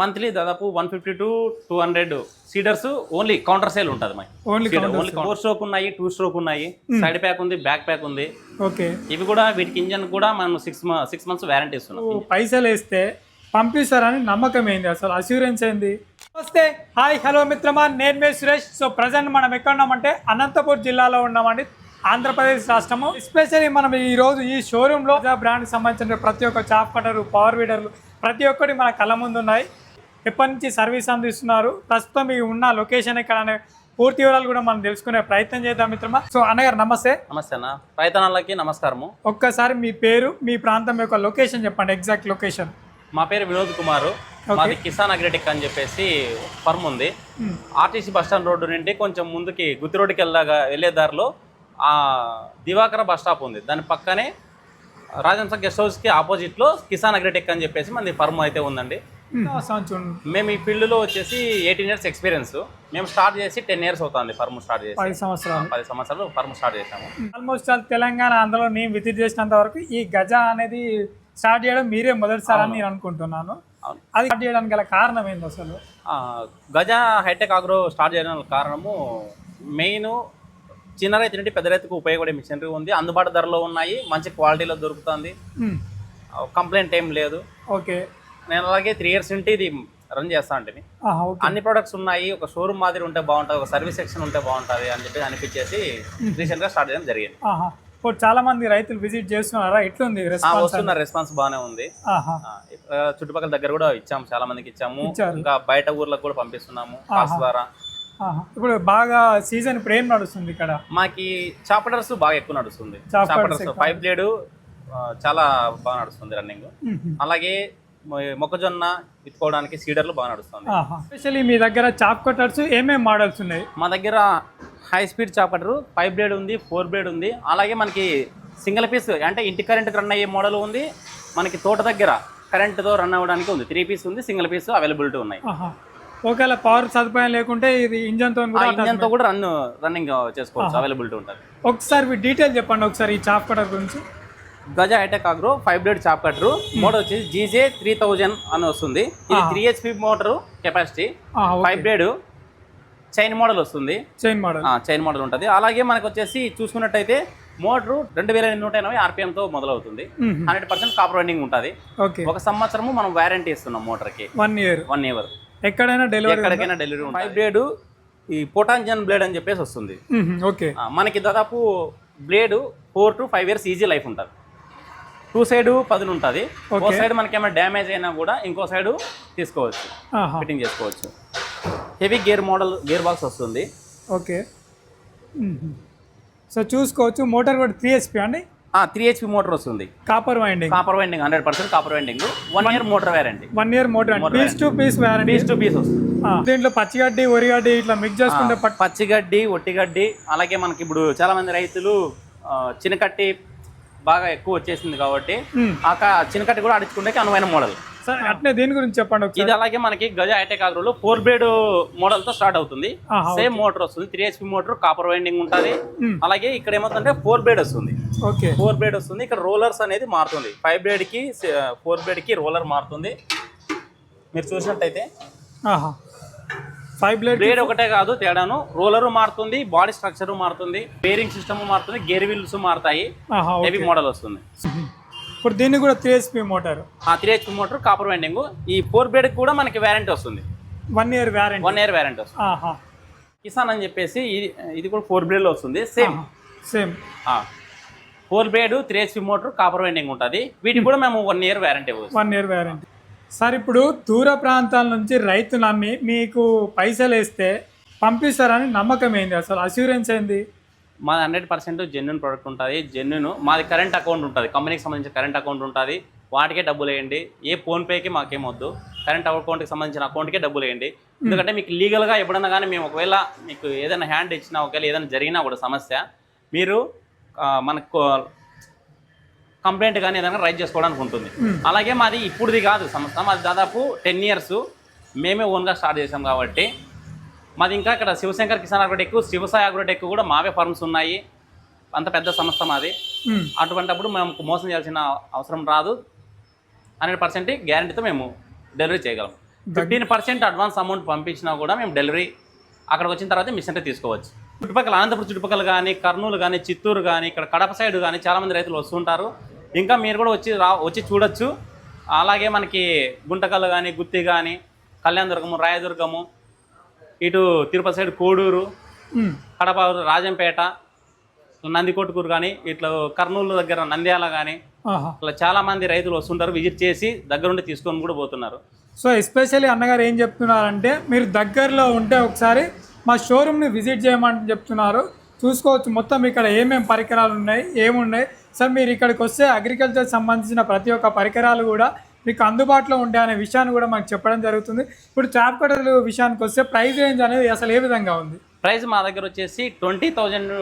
Monthly దాదాపు one fifty to two hundred seeders only counter sale ఉంటుంది మరి only only four stroke ఉన్నాయి two stroke ఉన్నాయి side pack ఉంది బ్యాక్ ప్యాక్ ఉంది. ఓకే ఇవి కూడా వీటికి ఇంజన్ కూడా మనం సిక్స్ సిక్స్ మంత్స్ వారంటీ ఇస్తున్నాం. పైసలు వేస్తే పంపిస్తారని నమ్మకం ఏంది? అసలు అష్యూరెన్స్ ఏంది? నమస్తే హాయ్ హలో మిత్రమా నేను మే సురేష్. సో ప్రజెంట్ మనం ఎక్కడ ఉన్నామంటే అనంతపూర్ జిల్లాలో ఉన్నామండి. ఆంధ్రప్రదేశ్ రాష్ట్రము. ఎస్పెషల్లీ మనం ఈ రోజు ఈ షోరూంలో బ్రాండ్కి సంబంధించిన ప్రతి ఒక్క చాప్ కట్టరు పవర్ వీడర్లు ప్రతి ఒక్కటి మన కళ్ళ ముందు ఉన్నాయి. ఎప్పటి నుంచి సర్వీస్ అందిస్తున్నారు? ప్రస్తుతం ఈ ఉన్న లొకేషన్ ఎక్కడ అనే పూర్తి వివరాలు కూడా మనం తెలుసుకునే ప్రయత్నం చేద్దాం మిత్రమా. సో అన్నగారు నమస్తే. నమస్తే అన్న. రైతనాలకి నమస్కారము. ఒక్కసారి మీ పేరు మీ ప్రాంతం యొక్క లొకేషన్ చెప్పండి ఎగ్జాక్ట్ లొకేషన్. మా పేరు వినోద్ కుమార్. మాది కిసాన్ అగ్రెటిక్ అని చెప్పేసి ఫర్మ్ ఉంది. ఆర్టీసీ బస్ స్టాండ్ రోడ్డు నుండి కొంచెం ముందుకి గుత్తి రోడ్డుకి వెళ్ళగా వెళ్ళే దారిలో ఆ దివాకర బస్ స్టాప్ ఉంది. దాని పక్కనే రాజంస గెస్ట్ హౌస్కి ఆపోజిట్లో కిసాన్ అగ్రెటెక్ అని చెప్పేసి మనది ఫర్మ్ అయితే ఉందండి. మేము ఈ ఫీల్డ్లో వచ్చేసి ఎయిటీన్ ఇయర్స్ ఎక్స్పీరియన్స్. మేము స్టార్ట్ చేసి టెన్ ఇయర్స్ అవుతుంది ఫర్మ్ స్టార్ట్ చేసి. పది సంవత్సరాలు. పది సంవత్సరాలు ఫర్మ్ స్టార్ట్ చేసాము. ఆల్మోస్ట్ ఆల్ తెలంగాణ అందులో నేను విజిట్ చేసినంత వరకు ఈ గజ అనేది స్టార్ట్ చేయడం మీరే మొదటిసారి అని నేను అనుకుంటున్నాను. అది స్టార్ట్ చేయడానికి గల కారణం ఏంది అసలు? గజ హైటెక్ ఆగ్రో స్టార్ట్ చేయడానికి కారణము మెయిన్ చిన్న రైతు నుండి పెద్ద రైతుకు ఉపయోగపడే మిషనరీ ఉంది. అందుబాటు ధరలో ఉన్నాయి. మంచి క్వాలిటీలో దొరుకుతుంది. కంప్లైంట్ ఏం లేదు. ఓకే. నేను అలాగే త్రీ ఇయర్స్ నుండి ఇది రన్ చేస్తా ఓకే. అన్ని ప్రొడక్ట్స్ ఉన్నాయి ఒక షోరూమ్ మాదిరి ఉంటే బాగుంటుంది ఒక సర్వీస్ సెక్షన్ ఉంటే బాగుంటుంది అని చెప్పి అనిపించేసి రీసెంట్గా స్టార్ట్ చేయడం జరిగింది. ఇప్పుడు చాలా మంది రైతులు విజిట్ చేస్తున్నారా? ఎట్లుంది వస్తున్న రెస్పాన్స్ బాగానే ఉంది. చుట్టుపక్కల దగ్గర కూడా ఇచ్చాము చాలా మందికి ఇచ్చాము. ఇంకా బయట ఊర్లకు కూడా పంపిస్తున్నాము ద్వారా. ఇప్పుడు బాగా సీజన్ ఇప్పుడు ఏం నడుస్తుంది ఇక్కడ? మాకి చాపటర్స్ బాగా ఎక్కువ నడుస్తుంది. చాపటర్స్. పైప్ బ్లేడ్ చాలా బాగా నడుస్తుంది రన్నింగ్. అలాగే మొక్కజొన్న విత్తుకోవడానికి సీడర్లు బాగా నడుస్తుంది ఆహా. ఎస్పెషల్లీ మీ దగ్గర చాప్ కట్టర్స్ ఏమేమి మోడల్స్ ఉన్నాయి? మా దగ్గర high speed chaff cutter pipe blade ఉంది ఫోర్ బ్లేడ్ ఉంది. అలాగే మనకి సింగిల్ పీస్ అంటే ఇంటి కరెంట్కి రన్ అయ్యే మోడల్ ఉంది. మనకి తోట దగ్గర కరెంట్తో రన్ అవ్వడానికి ఉంది. త్రీ పీస్ ఉంది సింగిల్ పీస్ అవైలబిలిటీ ఉన్నాయి. ఒకవేళ పవర్ సదుపాయం లేకుంటే ఇది ఇంజన్తో ఆ కూడా ఇంజన్తో కూడా రన్ రన్నింగ్ చేసుకోవచ్చు అవైలబిలిటీ ఉంటుంది. ఒకసారి డీటెయిల్ చెప్పండి ఒకసారి ఈ చాప్ కటర్ గురించి. Gaja hitech agro five blade chaff cutter model వచ్చేసి జీజే త్రీ థౌజండ్ అని వస్తుంది. ఇది three HP motor capacity five blade chain model వస్తుంది. చైన్ మోడల్ చైన్ మోడల్ ఉంటుంది. అలాగే మనకు వచ్చేసి చూసుకున్నట్టయితే మోటార్ రెండు వేల నూట ఎనభై ఆర్పిఎంతో మొదలవుతుంది. హండ్రెడ్ పర్సెంట్ కాపర్ వైండింగ్ ఉంటుంది. ఒక సంవత్సరము మనం వారంటీ ఇస్తున్నాం మోటార్కి వన్ ఇయర్ వన్ ఇయర్ ఎక్కడైనా డెలివరీ ఎక్కడికైనా డెలివరీ ఫైవ్ బ్లేడ్ ఈ పొటాంజన్ బ్లేడ్ అని చెప్పేసి వస్తుంది. ఓకే ఆ, మనకి దాదాపు blade four to five years easy life ఉంటుంది. టూ సైడ్ పదును ఉంటుంది. ఒక సైడ్ మనకి ఏమైనా డ్యామేజ్ అయినా కూడా ఇంకో సైడ్ తీసుకోవచ్చు. ఫిట్టింగ్ చేసుకోవచ్చు. Heavy gear model gear box వస్తుంది. ఓకే. సో చూసుకోవచ్చు. మోటార్ కూడా త్రీ హెచ్పి అండి? త్రీ హెచ్పి మోటార్ వస్తుంది. Copper winding copper winding hundred percent copper winding one year motor warranty one year motor piece to piece warranty piece to piece వస్తుంది. దీంట్లో పచ్చిగడ్డి వరిగడ్డి ఇట్లా mix చేసుకుంటే పచ్చిగడ్డి ఒట్టిగడ్డి అలాగే మనకి ఇప్పుడు చాలా మంది రైతులు చినకట్టి బాగా ఎక్కువ వచ్చేసింది కాబట్టి. ఆ చినకట్టి కూడా అడుచుకుంటే అనువైన మోడల్. సరే అట్లే దీని గురించి చెప్పండి ఇది అలాగే మనకి గజ హైటెక్ ఆగ్రోలో ఫోర్ బ్లేడ్ మోడల్తో స్టార్ట్ అవుతుంది. సేమ్ మోటార్ వస్తుంది three HP motor copper winding ఉంటుంది. అలాగే ఇక్కడ ఏమవుతుందంటే ఫోర్ బ్లేడ్ వస్తుంది. ఓకే. ఫోర్ బ్లేడ్ వస్తుంది ఇక్కడ రోలర్స్ అనేది మారుతుంది. ఫైవ్ బ్లేడ్కి ఫోర్ బ్లేడ్కి రోలర్ మారుతుంది. మీరు చూసినట్టయితే ఫైవ్ బ్లేడ్ బ్లేడ్ ఒకటే కాదు తేడాను. రోలర్ మారుతుంది బాడీ స్ట్రక్చర్ మారుతుంది బేరింగ్ సిస్టమ్ మారుతుంది గేర్ వీల్స్ మారుతాయి. హెవీ మోడల్ వస్తుంది. ఇప్పుడు దీన్ని కూడా త్రీ హెచ్పి మోటార్ ఆ three HP motor copper winding ఈ ఫోర్ బ్లేడ్ కూడా మనకి వ్యారంటీ వస్తుంది. One year warranty one year warranty వస్తుంది. కిసాన్ అని చెప్పేసి ఇది ఇది కూడా ఫోర్ బ్లేడ్లో వస్తుంది. Same same four blade three HP motor copper winding ఉంటుంది. వీటికి కూడా మేము one year warranty one year warranty sir ఇప్పుడు దూర ప్రాంతాల నుంచి రైతు నమ్మి మీకు పైసలు వేస్తే పంపిస్తారని నమ్మకం ఏంది? అసలు అష్యూరెన్స్ ఏంది? మాది హండ్రెడ్ పర్సెంట్ జెన్యున్ ప్రోడక్ట్ ఉంటుంది. జెన్యున్ మాది కరెంట్ అకౌంట్ ఉంటుంది. కంపెనీకి సంబంధించిన కరెంట్ అకౌంట్ ఉంటుంది. వాటికే డబ్బులు వేయండి. ఏ ఫోన్పేకి మాకేమొద్దు కరెంట్ అకౌంట్కి సంబంధించిన అకౌంట్కే డబ్బులు వేయండి. ఎందుకంటే మీకు లీగల్గా ఎప్పుడన్నా కానీ మేము ఒకవేళ మీకు ఏదైనా హ్యాండ్ ఇచ్చినా ఒకవేళ ఏదైనా జరిగినా కూడా సమస్య. మీరు మనకు కంప్లైంట్ కానీ ఏదైనా రైజ్ చేసుకోవడానికి ఉంటుంది. అలాగే మాది ఇప్పుడుది కాదు సంస్థ మాది దాదాపు టెన్ ఇయర్స్ మేమే ఓన్గా స్టార్ట్ చేసాం కాబట్టి. మాది ఇంకా ఇక్కడ శివశంకర్ కిసాన్ అగ్రోటెక్ శివసాయి అగ్రోటెక్ కూడా మావే ఫర్మ్స్ ఉన్నాయి. అంత పెద్ద సంస్థ మాది. అటువంటప్పుడు మేము మోసం చేయాల్సిన అవసరం రాదు. హండ్రెడ్ పర్సెంట్ గ్యారంటీతో మేము డెలివరీ చేయగలం. ఫిఫ్టీన్ పర్సెంట్ అడ్వాన్స్ అమౌంట్ పంపించినా కూడా మేము డెలివరీ అక్కడికి వచ్చిన తర్వాత మిషనరీ తీసుకోవచ్చు. చుట్టుపక్కల అనంతపురం చుట్టుపక్కల కానీ కర్నూలు కానీ చిత్తూరు కానీ ఇక్కడ కడప సైడ్ కానీ చాలామంది రైతులు వస్తుంటారు. ఇంకా మీరు కూడా వచ్చి రా వచ్చి చూడొచ్చు. అలాగే మనకి గుంటకల్లు కానీ గుత్తి కానీ కళ్యాణదుర్గము రాయదుర్గము ఇటు తిరుపతి సైడ్ కోడూరు. కడప రాజంపేట నందికొట్కూరు కానీ ఇట్లా కర్నూలు దగ్గర నంద్యాల కానీ ఇట్లా చాలా మంది రైతులు వస్తుంటారు విజిట్ చేసి దగ్గరుండి తీసుకొని కూడా పోతున్నారు. సో ఎస్పెషల్లీ అన్నగారు ఏం చెప్తున్నారంటే మీరు దగ్గరలో ఉంటే ఒకసారి మా షోరూమ్ని విజిట్ చేయమని చెప్తున్నారు. చూసుకోవచ్చు మొత్తం ఇక్కడ ఏమేమి పరికరాలు ఉన్నాయి ఏమున్నాయి సార్ మీరు ఇక్కడికి వస్తే అగ్రికల్చర్ సంబంధించిన ప్రతి ఒక్క పరికరాలు కూడా మీకు అందుబాటులో ఉంటాయి అనే విషయాన్ని కూడా మాకు చెప్పడం జరుగుతుంది. ఇప్పుడు ట్రాప్ కటర్ విషయానికి వస్తే ప్రైస్ రేంజ్ అనేది అసలు ఏ విధంగా ఉంది? ప్రైస్ మా దగ్గర వచ్చేసి ట్వంటీ థౌజండ్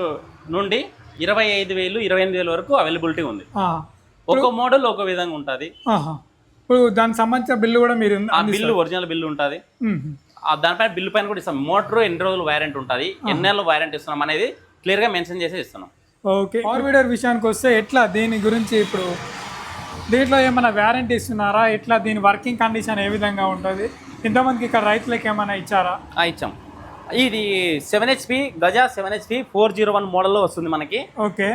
నుండి ఇరవై ఐదు వేలు ఇరవై ఎనిమిది వేల వరకు అవైలబిలిటీ ఉంది. ఒక్కో మోడల్ ఒక విధంగా ఉంటుంది. ఆహా. ఇప్పుడు దానికి సంబంధించిన బిల్లు కూడా మీరు ఆ బిల్లు ఒరిజినల్ బిల్లు ఉంటుంది. మ్మ్. ఆ దానిపైన బిల్లు పైన కూడా ఇస్తాం. మోటార్ ఎన్ని రోజులు వారంటీ ఉంటుంది? ఎన్ని నెలలు వారంటీ ఇస్తున్నాం అనేది క్లియర్గా మెన్షన్ చేసి ఇస్తున్నాం. ఓకే. వీడర్ విషయానికి వస్తే ఎట్లా దీని గురించి ఇప్పుడు దీంట్లో ఏమైనా వ్యారంటీ ఇస్తున్నారా? ఎట్లా దీని వర్కింగ్ కండిషన్ ఏ విధంగా ఉంటుంది? ఇంతమందికి ఇక్కడ రైతులకు ఏమైనా ఇచ్చారా? ఇచ్చాం. ఇది seven HP Gaja seven HP four zero one మోడల్లో వస్తుంది మనకి. ఓకే.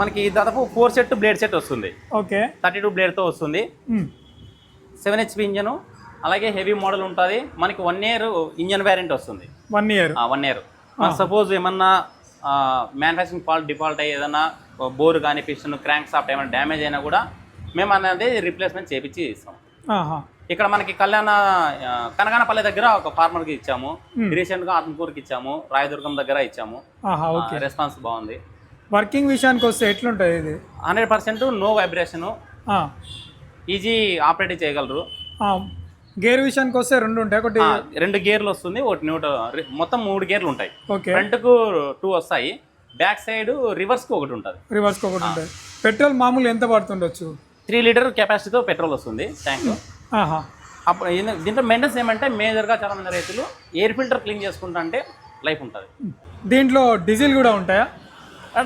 మనకి దాదాపు ఫోర్ సెట్ బ్లేడ్ సెట్ వస్తుంది. ఓకే. థర్టీ టూ బ్లేడ్తో వస్తుంది. సెవెన్ హెచ్పి ఇంజను అలాగే హెవీ మోడల్ ఉంటుంది. మనకి వన్ ఇయర్ ఇంజన్ వ్యారెంటీ వస్తుంది. One year one year suppose ఏమన్నా మ్యానుఫ్యాక్చరింగ్ ఫాల్ట్ డిఫాల్ట్ అయ్యి ఏదైనా బోర్ కానీ పిస్టన్ క్రాంక్ సాఫ్ట్ ఏమైనా డ్యామేజ్ అయినా కూడా మేము అనేది రీప్లేస్మెంట్ చేపించి ఇస్తాం. ఇక్కడ మనకి కళ్యాణ కనకానపల్లి దగ్గర ఒక ఫార్మర్కి ఇచ్చాము. రీసెంట్గా ఆత్మకూరుకి ఇచ్చాము. రాయదుర్గం దగ్గర ఇచ్చాము. రెస్పాన్స్ బాగుంది. వర్కింగ్ విషయానికి వస్తే ఎట్లుంటుంది ఇది? Hundred percent no vibration easy operate చేయగలరు. గేర్ విషయానికి వస్తే రెండు ఉంటాయి. ఒకటి రెండు గేర్లు వస్తుంది ఒకటి న్యూట మొత్తం మూడు గేర్లు ఉంటాయి. ఓకే. ఫ్రంట్కు టూ వస్తాయి బ్యాక్ సైడ్ రివర్స్కి ఒకటి ఉంటుంది. రివర్స్కి ఒకటి ఉంటుంది పెట్రోల్ మామూలు ఎంత పడుతుండొచ్చు? త్రీ లీటర్ కెపాసిటీతో పెట్రోల్ వస్తుంది ట్యాంక్ అప్పుడు దీంట్లో మెయింటెన్స్ ఏమంటే మేజర్గా చాలా మంది రైతులు ఎయిర్ ఫిల్టర్ క్లీన్ చేసుకుంటా అంటే లైఫ్ ఉంటుంది. దీంట్లో డీజిల్ కూడా ఉంటాయా?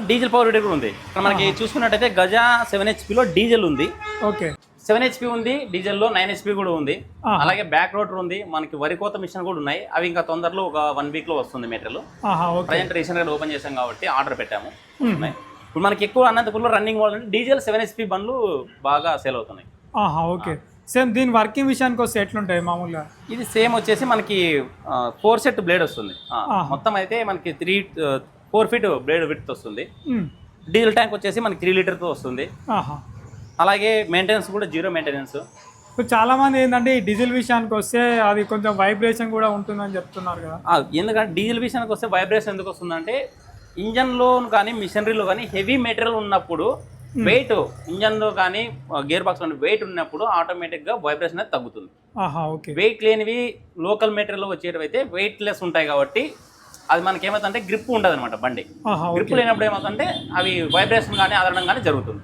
డీజిల్ పవర్ కూడా ఉంది. మనకి చూసుకున్నట్టయితే గజా సెవెన్ హెచ్పిలో డీజిల్ ఉంది. ఓకే. సెవెన్ హెచ్పి ఉంది డీజిల్లో నైన్ హెచ్పి కూడా ఉంది. అలాగే బ్యాక్ రోటర్ ఉంది మనకి వరి కోత మిషన్ కూడా ఉన్నాయి. అవి ఇంకా తొందరలో ఒక వన్ వీక్లో వస్తుంది మెటీరియల్. ప్రజెంట్ రీసెంట్గా ఓపెన్ చేసాం కాబట్టి ఆర్డర్ పెట్టాము. ఇప్పుడు మనకి ఎక్కువ అనంతపురంలో రన్నింగ్ మోడల్ అంటే డీజిల్ సెవెన్ హెచ్పి బండ్లు బాగా సేల్ అవుతున్నాయి. ఓకే. సేమ్ దీని వర్కింగ్ విషయానికి వస్తే ఎట్లుంటాయి మామూలుగా? ఇది సేమ్ వచ్చేసి మనకి ఫోర్ సెట్ బ్లేడ్ వస్తుంది. మొత్తం అయితే మనకి three four feet blade width వస్తుంది. డీజిల్ ట్యాంక్ వచ్చేసి మనకి త్రీ లీటర్తో వస్తుంది. అలాగే మెయింటెనెన్స్ కూడా జీరో మెయింటెనెన్స్ ఇప్పుడు చాలా మంది ఏంటంటే ఈ డీజిల్ విషయానికి వస్తే అది కొంచెం వైబ్రేషన్ కూడా ఉంటుందని చెప్తున్నారు కదా. ఎందుకంటే డీజిల్ విషయానికి వస్తే వైబ్రేషన్ ఎందుకు వస్తుందంటే ఇంజన్లో కానీ మిషనరీలో కానీ హెవీ మెటీరియల్ ఉన్నప్పుడు వెయిట్ ఇంజన్లో కానీ గేర్ బాక్స్లో వెయిట్ ఉన్నప్పుడు ఆటోమేటిక్గా వైబ్రేషన్ అనేది తగ్గుతుంది. ఓకే. వెయిట్ లేనివి లోకల్ మెటీరియల్ వచ్చేటివి అయితే వెయిట్ లెస్ ఉంటాయి కాబట్టి అది మనకి ఏమవుతుందంటే గ్రిప్ ఉండదు అనమాట బండి గ్రిప్ లేనప్పుడు ఏమవుతుందంటే అవి వైబ్రేషన్ కానీ ఆదరణం కానీ జరుగుతుంది.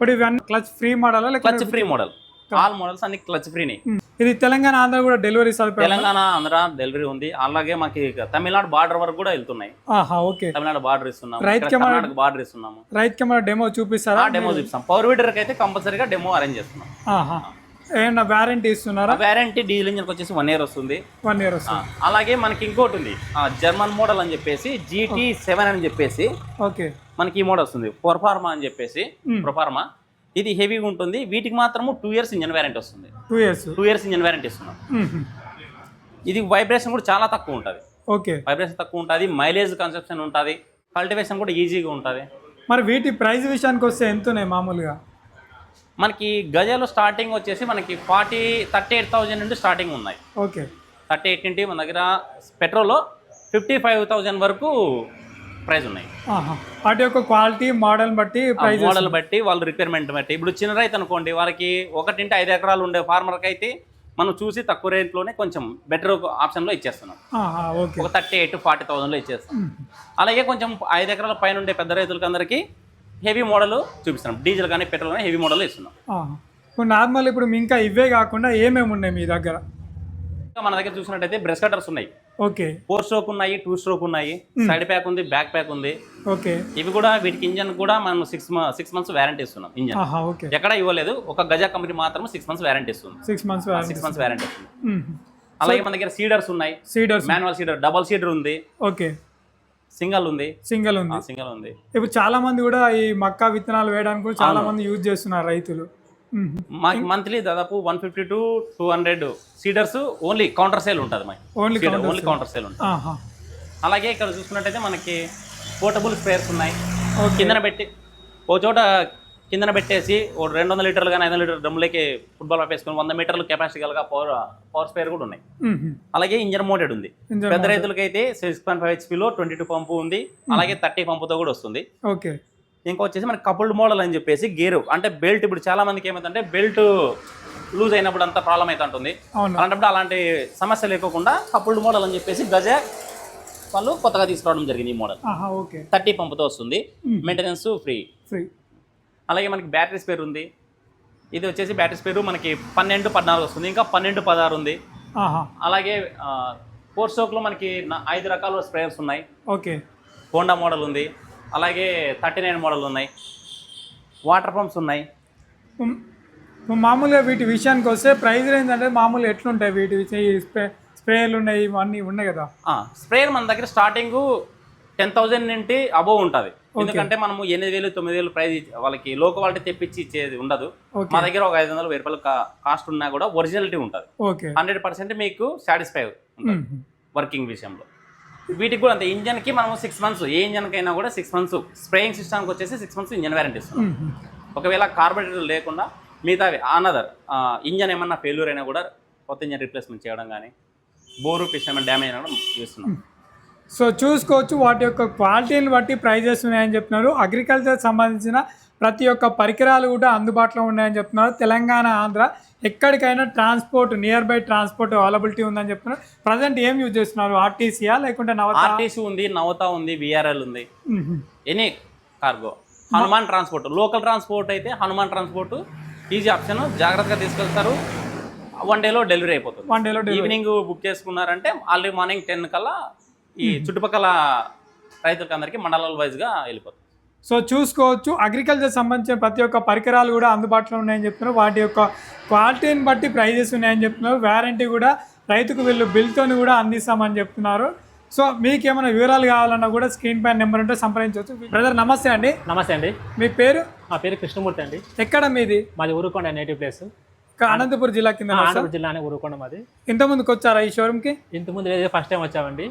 ఇప్పుడు ఇవన్నీ clutch free model clutch free model all models అన్ని క్లచ్ ఫ్రీని ఇది తెలంగాణ ఆంధ్ర కూడా డెలివరీ తెలంగాణ ఆంధ్ర డెలివరీ ఉంది. అలాగే మాకు తమిళనాడు బార్డర్ వరకు కూడా వెళ్తున్నాయి. ఆహా ఓకే. తమిళనాడు బార్డర్ ఇస్తున్నాము. రైట్ కెమెరా- బార్డర్ ఇస్తున్నాము. రైట్ కెమెరా డెమో చూపిస్తారా? డెమో చూపిస్తాం. పవర్ వీడర్కి అయితే కంపల్సరీగా డెమో అరేంజ్ చేస్తున్నాం. ఆహా. ఏమన్నా వ్యారంటీ ఇస్తున్నారా? వ్యారంటీ డీజిల్ ఇంజిన్కి వచ్చేసి వన్ ఇయర్ వస్తుంది. వన్ ఇయర్ వస్తుంది. అలాగే మనకి ఇంకోటి ఉంది. ఆ, జర్మన్ మోడల్ అని చెప్పేసి జీటీ సెవెన్ అని చెప్పేసి ఓకే మనకి ఈ మోడల్ వస్తుంది. పొరఫార్మా అని చెప్పేసి Hmm. ప్రొఫార్మా ఇది హెవీగా ఉంటుంది. వీటికి మాత్రము టూ ఇయర్స్ ఇంజన్ వ్యారంటీ వస్తుంది. Two years two years engine warranty ఇస్తున్నాం. ఇది వైబ్రేషన్ కూడా చాలా తక్కువ ఉంటుంది. ఓకే వైబ్రేషన్ తక్కువ ఉంటుంది. మైలేజ్ కన్సెప్షన్ ఉంటుంది. కల్టివేషన్ కూడా ఈజీగా ఉంటుంది. మరి వీటి ప్రైస్ విషయానికి వస్తే ఎంత ఉన్నాయి మామూలుగా? మనకి గజాలు స్టార్టింగ్ వచ్చేసి మనకి ఫార్టీ థర్టీ ఎయిట్ థౌజండ్ నుండి స్టార్టింగ్ ఉన్నాయి. ఓకే. థర్టీ ఎయిట్ నుండి మన దగ్గర పెట్రోల్లో ఫిఫ్టీ ఫైవ్ థౌజండ్ వరకు ప్రైస్ ఉన్నాయి. వాటి యొక్క క్వాలిటీ మోడల్ బట్టి ప్రైస్ మోడల్ బట్టి వాళ్ళ రిక్వైర్మెంట్ బట్టి. ఇప్పుడు చిన్న రైతు అనుకోండి వాళ్ళకి ఒకటింటి ఐదు ఎకరాలు ఉండే ఫార్మర్కి అయితే మనం చూసి తక్కువ రేట్లోనే కొంచెం బెటర్ ఆప్షన్లో ఇచ్చేస్తున్నాం. ఒక థర్టీ ఎయిట్ ఫార్టీ థౌసండ్లో ఇచ్చేస్తాం. అలాగే కొంచెం ఐదు ఎకరాల పైన ఉండే పెద్ద రైతులకి అందరికీ హెవీ మోడల్ చూపిస్తున్నాం. డీజిల్ కానీ పెట్రోల్ కానీ హెవీ మోడల్ ఇస్తున్నాం. ఇప్పుడు నార్మల్ ఇప్పుడు ఇంకా ఇవే కాకుండా ఏమేమి ఉన్నాయి మీ దగ్గర? ఇంకా మన దగ్గర చూసినట్టయితే బ్రష్ కట్టర్స్ ఉన్నాయి. ఓకే. ఫోర్ స్ట్రోక్ ఉన్నాయి టూ స్ట్రోక్ ఉన్నాయి సైడ్ ప్యాక్ ఉంది బ్యాక్ ప్యాక్ ఉంది. ఓకే. ఇవి కూడా వీటికి ఇంజన్ కూడా మనం సిక్స్ సిక్స్ మంత్స్ వారంటీ ఇస్తున్నాం ఇంజన్. ఎక్కడ ఇవ్వలేదు. ఒక గజా కంపెనీ మాత్రం సిక్స్ మంత్స్ వారంటీ ఇస్తుంది. Six months six months warranty ఇస్తుంది. అలాగే మన దగ్గర సీడర్స్ ఉన్నాయి. Seeders. Manual seeder double seeder ఉంది. ఓకే. సింగల్ ఉంది. సింగిల్ ఉంది. సింగల్ ఉంది. ఇప్పుడు చాలా మంది కూడా ఈ మక్కా విత్తనాలు వేయడానికి కూడా చాలా మంది యూజ్ చేస్తున్నారు రైతులు. మాకు మంత్లీ దాదాపు one fifty to two hundred seeders only counter sale ఉంటుంది మాకు ఓన్లీ ఓన్లీ కౌంటర్ సేల్ ఉంటుంది. అలాగే ఇక్కడ చూసుకున్నట్టయితే మనకి పోర్టబుల్ స్పేర్స్ ఉన్నాయి. కిందన పెట్టి ఓ చోట కిందన పెట్టేసి ఓ రెండు వందల లీటర్లు కానీ ఐదు వందల లీటర్ డ్రమ్లోకి ఫుట్బాల్ వేసుకొని వంద మీటర్లు కెపాసిటీ గల పవర్ పవర్ స్పేర్ కూడా ఉన్నాయి. అలాగే ఇంజన్ మోటెడ్ ఉంది. పెద్ద రైతులకైతే సిక్స్ పాయింట్ ఫైవ్ హెచ్పిలో ట్వంటీ టూ పంపు ఉంది. అలాగే థర్టీ పంపుతో కూడా వస్తుంది. ఓకే. ఇంకా వచ్చేసి మనకి కపుల్డ్ మోడల్ అని చెప్పేసి గేరు అంటే బెల్ట్ ఇప్పుడు చాలా మందికి ఏమైందంటే బెల్ట్ లూజ్ అయినప్పుడు అంతా ప్రాబ్లం అవుతుంటుంది అవును. అలాంటప్పుడు అలాంటి సమస్య లేకోకుండా కపుల్డ్ మోడల్ అని చెప్పేసి గజ వాళ్ళు కొత్తగా తీసుకురావడం జరిగింది ఈ మోడల్ థర్టీ పంపుతో వస్తుంది. మెయింటెనెన్స్ ఫ్రీ ఫ్రీ అలాగే మనకి బ్యాటరీ స్పేర్ ఉంది. ఇది వచ్చేసి బ్యాటరీ స్పేర్ మనకి పన్నెండు పద్నాలుగు వస్తుంది. ఇంకా పన్నెండు పదహారు ఉంది. అలాగే ఫోర్ స్ట్రోక్లో మనకి ఐదు రకాల స్ప్రేయర్స్ ఉన్నాయి. ఓకే. హోండా మోడల్ ఉంది. అలాగే థర్టీ నైన్ మోడల్ ఉన్నాయి. వాటర్ పంప్స్ ఉన్నాయి. మామూలుగా వీటి విషయానికి వస్తే ప్రైస్ ఏంటంటే మామూలు ఎట్లుంటాయి వీటి? స్ప్రే స్ప్రేలు ఉన్నాయి ఇవన్నీ ఉన్నాయి కదా? స్ప్రేయర్ మన దగ్గర స్టార్టింగ్ టెన్ థౌజండ్ నుండి అబోవ్ ఉంటుంది. ఎందుకంటే మనము ఎనిమిది వేలు తొమ్మిది వేలు ప్రైస్ వాళ్ళకి లో క్వాలిటీ తెప్పించి ఇచ్చేది ఉండదు. మా దగ్గర ఒక ఐదు వందలు వెయ్యి రూపాయలు కాస్ట్ ఉన్నా కూడా ఒరిజినాలిటీ ఉంటుంది. హండ్రెడ్ పర్సెంట్ మీకు సాటిస్ఫై వర్కింగ్ విషయంలో. వీటికి కూడా అంతే ఇంజన్కి మనము సిక్స్ మంత్స్ ఏ ఇంజన్కైనా కూడా సిక్స్ మంత్స్ స్ప్రేయింగ్ సిస్టమ్కి వచ్చేసి సిక్స్ మంత్స్ ఇంజన్ ఇస్తున్నాం ఉమ్, ఉమ్. ఒకవేళ కార్బోరేటర్ లేకుండా మిగతావి అనదర్ ఇంజన్ ఏమన్నా ఫెయిల్యూర్ అయినా కూడా కొత్త ఇంజన్ రీప్లేస్మెంట్ చేయడం కానీ బోరు పిస్టన్ డ్యామేజ్ అయినా కూడా చేస్తున్నాం. సో చూసుకోవచ్చు వాటి యొక్క క్వాలిటీని బట్టి ప్రైజెస్ ఉన్నాయని చెప్తున్నారు. అగ్రికల్చర్ సంబంధించిన ప్రతి ఒక్క పరికరాలు కూడా అందుబాటులో ఉన్నాయని చెప్తున్నారు. తెలంగాణ ఆంధ్ర ఎక్కడికైనా transport near by transport availability ఉందని చెప్తున్నారు. ప్రజెంట్ ఏం యూజ్ చేస్తున్నారు? ఆర్టీసీయా లేకుంటే నవత? ఆర్టీసీ ఉంది నవత ఉంది విఆర్ఎల్ ఉంది. Any cargo. Hanuman transport. Local transport అయితే హనుమాన్ ట్రాన్స్పోర్ట్. Easy option. జాగ్రత్తగా తీసుకెళ్తారు. వన్ డేలో డెలివరీ అయిపోతుంది. వన్ డేలో ఈవినింగ్ బుక్ చేసుకున్నారంటే ఆల్రెడీ మార్నింగ్ టెన్ కల్లా ఈ చుట్టుపక్కల రైతులకి అందరికీ మండలాల వైజ్గా వెళ్ళిపోతుంది. సో చూసుకోవచ్చు. అగ్రికల్చర్ సంబంధించిన ప్రతి ఒక్క పరికరాలు కూడా అందుబాటులో ఉన్నాయని చెప్తున్నారు. వాటి యొక్క క్వాలిటీని బట్టి ప్రైజెస్ ఉన్నాయని చెప్తున్నారు. వారంటీ కూడా రైతుకు వీళ్ళు బిల్తోని కూడా అందిస్తామని చెప్తున్నారు. సో మీకు ఏమైనా వివరాలు కావాలన్నా కూడా స్క్రీన్ పైన నెంబర్ ఉంటే సంప్రదించవచ్చు. బ్రదర్ నమస్తే అండి. నమస్తే అండి. మీ పేరు? మా పేరు కృష్ణమూర్తి అండి. ఎక్కడ మీది? మాది ఊరుకొండ నేటివ్ ప్లేస్. అనంతపురం జిల్లా కింద ఆంధ్రప్రదేశ్ జిల్లానే ఊరుకొండ మాది ఇంతకుముందుకు వచ్చారా ఈ షోరూమ్కి? ఇంతకుముందు ఇదే ఫస్ట్ టైం వచ్చామండి.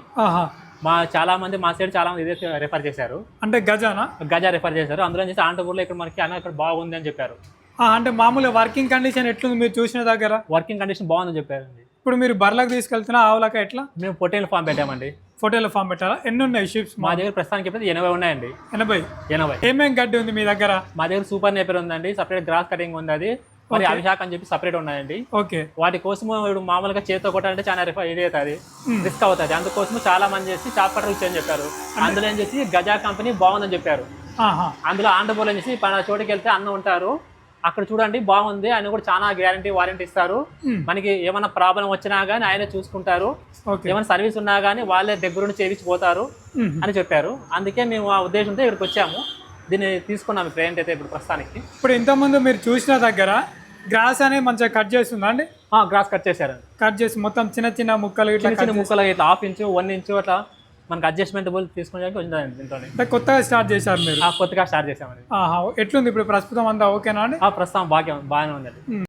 మా చాలా మంది మా సైడ్ చాలా మంది ఇదే రెఫర్ చేశారు. అంటే గజానా? గజా రెఫర్ చేశారు. అందులో చేసి ఆంధ్రపూర్లో ఇక్కడ మనకి అన్న ఇక్కడ బాగుంది అని చెప్పారు. అంటే మామూలుగా వర్కింగ్ కండిషన్ ఎట్లుంది మీరు చూసిన దగ్గర? వర్కింగ్ కండిషన్ బాగుందని చెప్పారండి. ఇప్పుడు మీరు బర్లకు తీసుకెళ్తున్నా ఆవులక ఎట్లా? మేము పొట్టేల ఫామ్ పెట్టామండి. ఫోటోలో ఫామ్ పెట్టాలా? ఎన్ని ఉన్నాయి షిప్స్ మా దగ్గర ప్రస్తుతానికి చెప్పేది ఎనభై ఉన్నాయండి. ఎనభై? ఎనభై. ఏమేం గడ్డి ఉంది మీ దగ్గర? మా దగ్గర సూపర్ నేపర్ ఉందండి. సపరేట్ గ్రాస్ కటింగ్ ఉంది అది. మరి అభిషాక్ అని చెప్పి సపరేట్ ఉన్నాయండి. ఓకే వాటి కోసం ఇప్పుడు మామూలుగా చేతితో కొట్టాలంటే చాలా రిఫర్ ఇది అవుతుంది. రిస్క్ అవుతుంది. అందుకోసం చాలా మంది చేసి చాప్ కట్టర్ చెప్పారు. అందులో ఏం చేసి గజా కంపెనీ బాగుందని చెప్పారు. అందులో ఆంధ్రపోల్ అనేసి పలానా చోటుకి వెళ్తే అన్న ఉంటారు. అక్కడ చూడండి బాగుంది. ఆయన కూడా చాలా గ్యారంటీ వారంటీ ఇస్తారు. మనకి ఏమైనా ప్రాబ్లం వచ్చినా కానీ ఆయనే చూసుకుంటారు. ఏమైనా సర్వీస్ ఉన్నా కానీ వాళ్ళే దగ్గరుండి చేయించిపోతారు మ్మ్. అని చెప్పారు. అందుకే మేము ఆ ఉద్దేశంతో ఇక్కడికి వచ్చాము. దీన్ని తీసుకున్నాము ట్రైన్ అయితే ఇప్పుడు ప్రస్తుతానికి. ఇప్పుడు ఇంతకుముందు మీరు చూసిన దగ్గర గ్రాస్ అనేది మంచిగా కట్ చేస్తుందా అండి? గ్రాస్ కట్ చేశారు. కట్ చేసి మొత్తం చిన్న చిన్న ముక్కలు ఇట్లా చిన్న చిన్న ముక్కలు ఇట్లా హాఫ్ ఇంచు వన్ ఇంచు అట్లా మనకి అడ్జస్ట్మెంటబుల్ తీసుకోవడానికి ఉందండి దీంట్లో కొత్తగా స్టార్ట్ చేశారు మీరు? కొత్తగా స్టార్ట్ చేసామండి ఆహా ఎట్లుంది ఇప్పుడు ప్రస్తుతం అంతా ఓకేనా అండి? ఆ ప్రస్తుతం బాగా బాగానే ఉందండి.